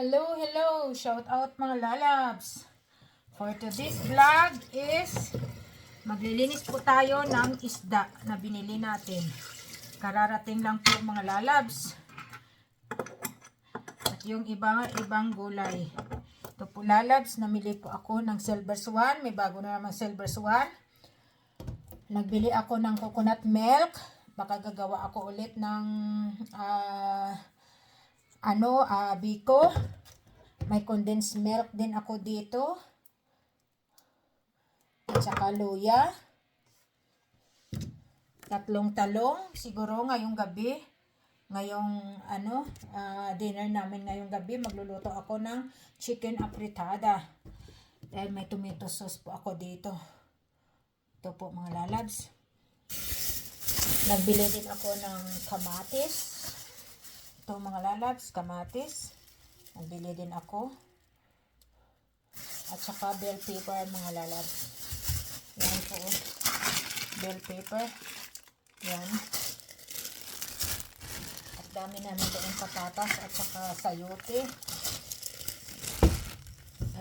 Hello, hello! Shout out mga lalabs! For today's vlog is maglilinis po tayo ng isda na binili natin. Kararating lang po mga lalabs. At yung ibang ibang gulay. Ito po lalabs, namili po ako ng silver swan. May bago na naman silver swan. Nagbili ako ng coconut milk. Baka gagawa ako ulit ng ah ano, ah, biko. May condensed milk din ako dito. At saka luya. Tatlong talong. Siguro ngayong gabi. Ngayong ano, ah, dinner namin ngayong gabi. Magluluto ako ng chicken apritada. Dahil may tomato sauce po ako dito. Ito po mga lalabs. Nagbili din ako ng kamatis. Ito mga lalabs, kamatis. Nagbili din ako. At saka bell pepper mga lalabs. Yan po. Bell pepper. Yan. At dami namin doon patatas at saka sayote.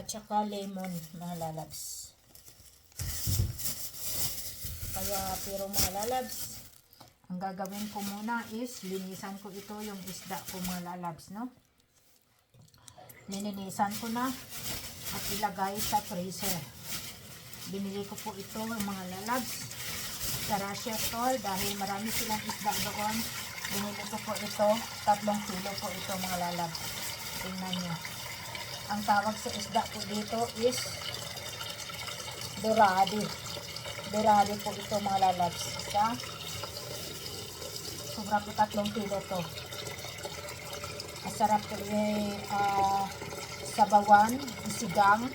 At saka lemon mga lalabs. Kaya pero mga lalabs, ang gagawin ko muna is linisan ko ito yung isda ko mga lalabs, no? Lininisan ko na at ilagay sa freezer. Binili ko po ito mga lalabs sa Russia store dahil marami silang isda doon. Binili ko po ito, tatlong kilo po ito mga lalabs. Tingnan nyo. Ang tawag sa isda po dito is dorado. Dorado po ito mga lalabs. Isa, sobra po tatlong kilo to. Masarap po yung uh, sabawan, isigang,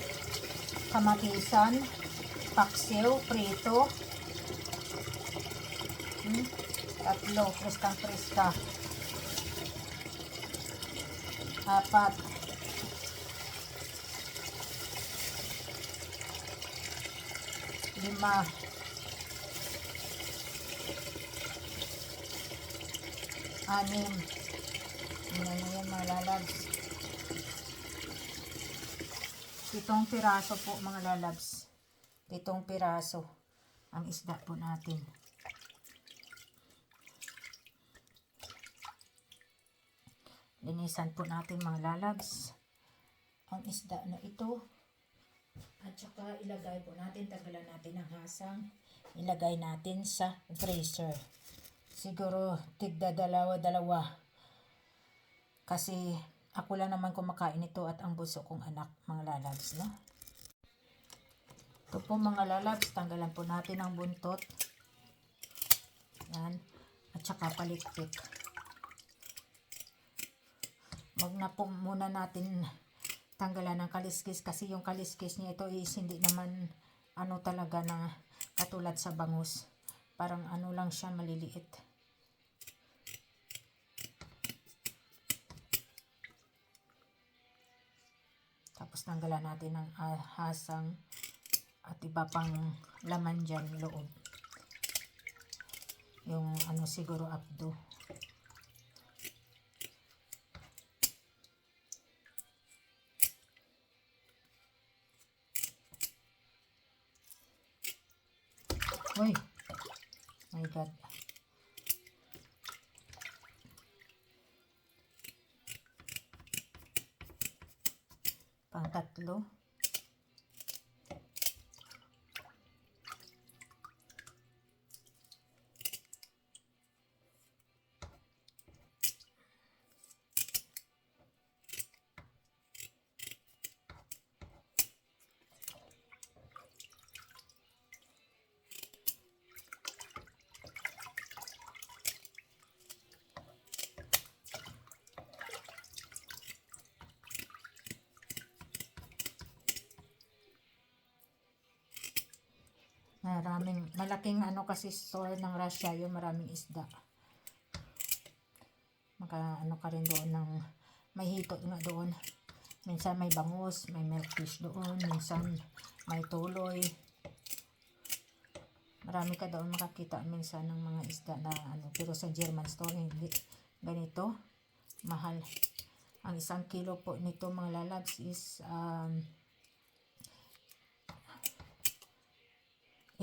kamatisan, paksiw, prito. Hmm? Tatlo, preskang preska. Apat. Lima. Anim. Yan na yan mga lalabs. Pitong piraso po mga lalabs. Pitong piraso ang isda po natin. Linisan po natin mga lalabs. Ang isda na ito. At saka ilagay po natin, tagalan natin ang hasang. Ilagay natin sa freezer. Siguro tigda dalawa-dalawa. Kasi ako lang naman kumakain ito at ang buso kong anak, mga lalabs, no? Ito po mga lalabs, tanggalan po natin ang buntot. Yan. At saka palikpik. Wag na po muna natin tanggalan ng kaliskis kasi yung kaliskis niya ito is hindi naman ano talaga na katulad sa bangus. Parang ano lang siya maliliit. Tapos tanggalan natin ng ah, hasang at iba pang laman dyan loob. Yung ano siguro abdo. Pangtatlo. Maraming, malaking ano kasi store ng Russia, yung maraming isda. Maka ano ka rin doon ng, may hito nga doon. Minsan may bangus, may milkfish doon, minsan may tuloy. Marami ka doon makakita minsan ng mga isda na ano, pero sa German store hindi ganito, mahal. Ang isang kilo po nito mga lalabs is um,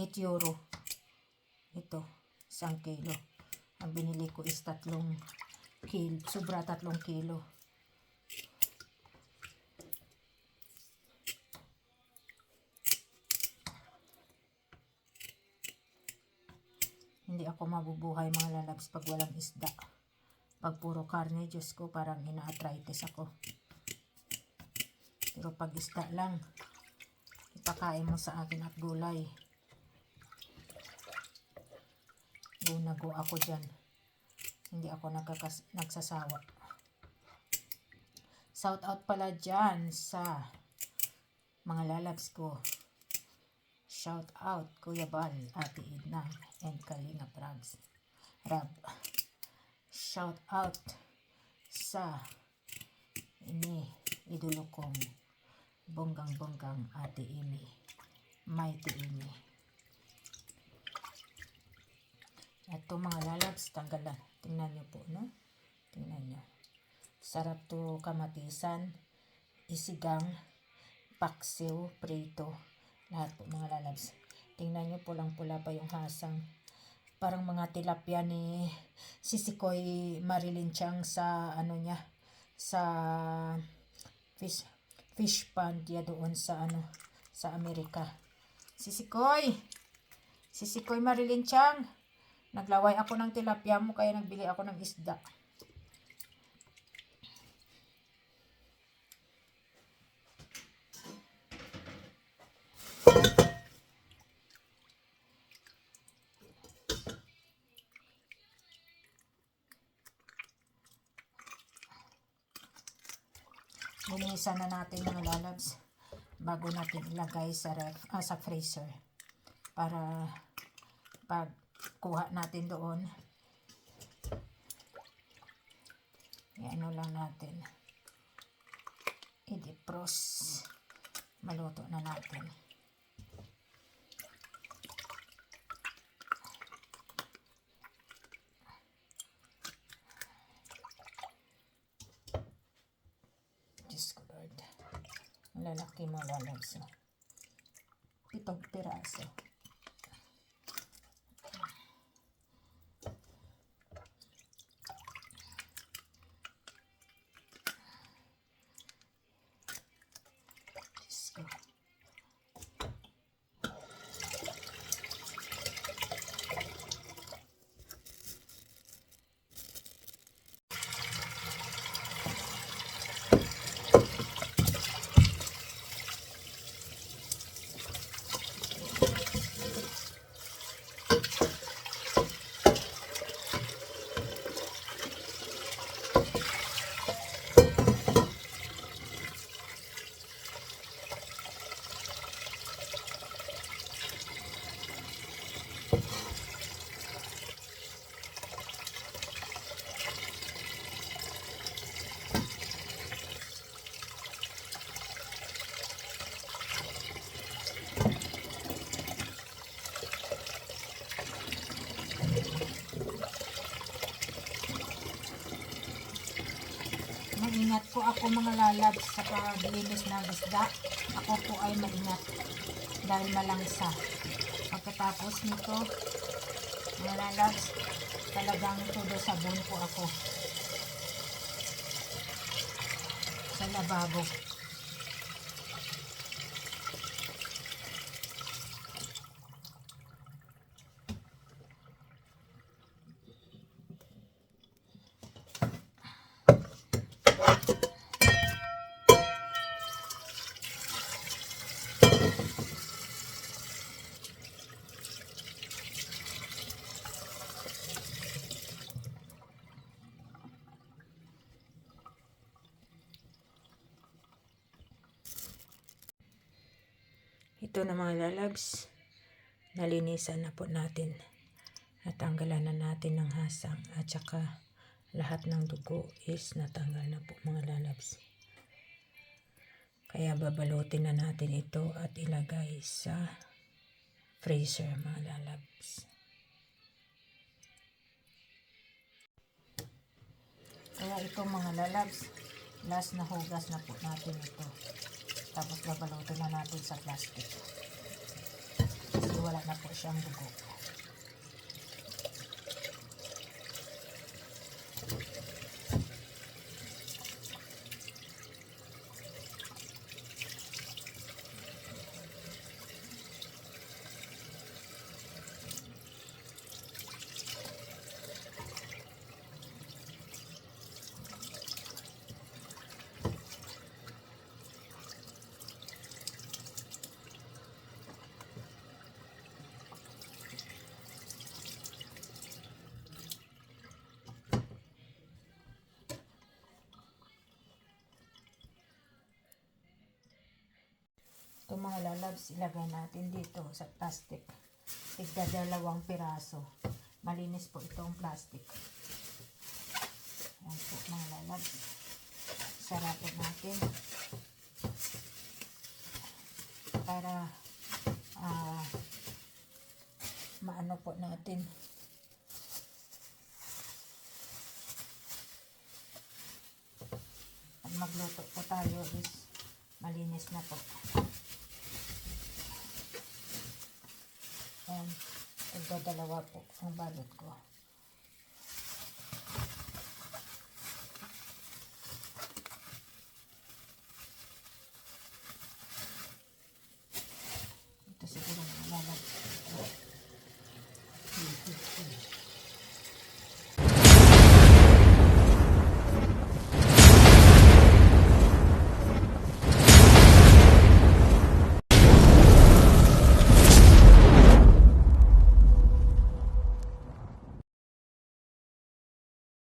8 euro. Ito, isang kilo. Ang binili ko is tatlong kilo, sobra tatlong kilo. Hindi ako mabubuhay mga lalabs pag walang isda. Pag puro karne, Diyos ko, parang ina-arthritis ako. Pero pag isda lang, ipakain mo sa akin at gulay. Go na go ako dyan. Hindi ako nagkakas nagsasawa. Shout out pala dyan sa mga lalabs ko. Shout out Kuya Bal, Ate Edna, and Kalinga Prags. Rab. Shout out sa ini idolo kong bonggang-bonggang Ate Amy. Mighty Amy. Ito mga lalabs, tanggalan. Tingnan nyo po, no? Tingnan nyo. Sarap to kamatisan, isigang, paksiw, prito. Lahat po mga lalabs. Tingnan nyo, pulang-pula pa yung hasang. Parang mga tilapia ni Sisikoy Marilyn Chang sa ano niya, sa fish fish pond ya doon sa ano, sa Amerika. Sisikoy! Sisikoy Marilyn Chang! Naglaway ako ng tilapia mo kaya nagbili ako ng isda. Linisan na natin mga lalabs bago natin ilagay sa ref, ah, sa freezer para pag kuha natin doon. Ano lang natin? I-defrost maluto na natin. Diyos ko Lord. Lalaki mo lalabs pitong piraso Diyos ko. Maingat po ako mga lalabs sa paglinis ng isda. Ako po ay maingat dahil malangsa. Pagkatapos nito, mga lalabs, talagang todo sabon po ako sa lababo. Ito na mga lalabs, nalinisan na po natin. Natanggalan na natin ng hasang at saka lahat ng dugo is natanggal na po mga lalabs. Kaya babalutin na natin ito at ilagay sa freezer mga lalabs. Kaya ito mga lalabs, Last na hugas na po natin ito. Tapos babalutin na natin sa plastic. Kasi wala na po siyang dugo. Itong mga lalabs, ilagay natin dito sa plastic. Tigda dalawang piraso. Malinis po itong plastic. Ayan po mga lalabs. Sarapin natin. Para ah maano po natin. Magluto po tayo is malinis na po. Ayan, dalawa po ang balot ko.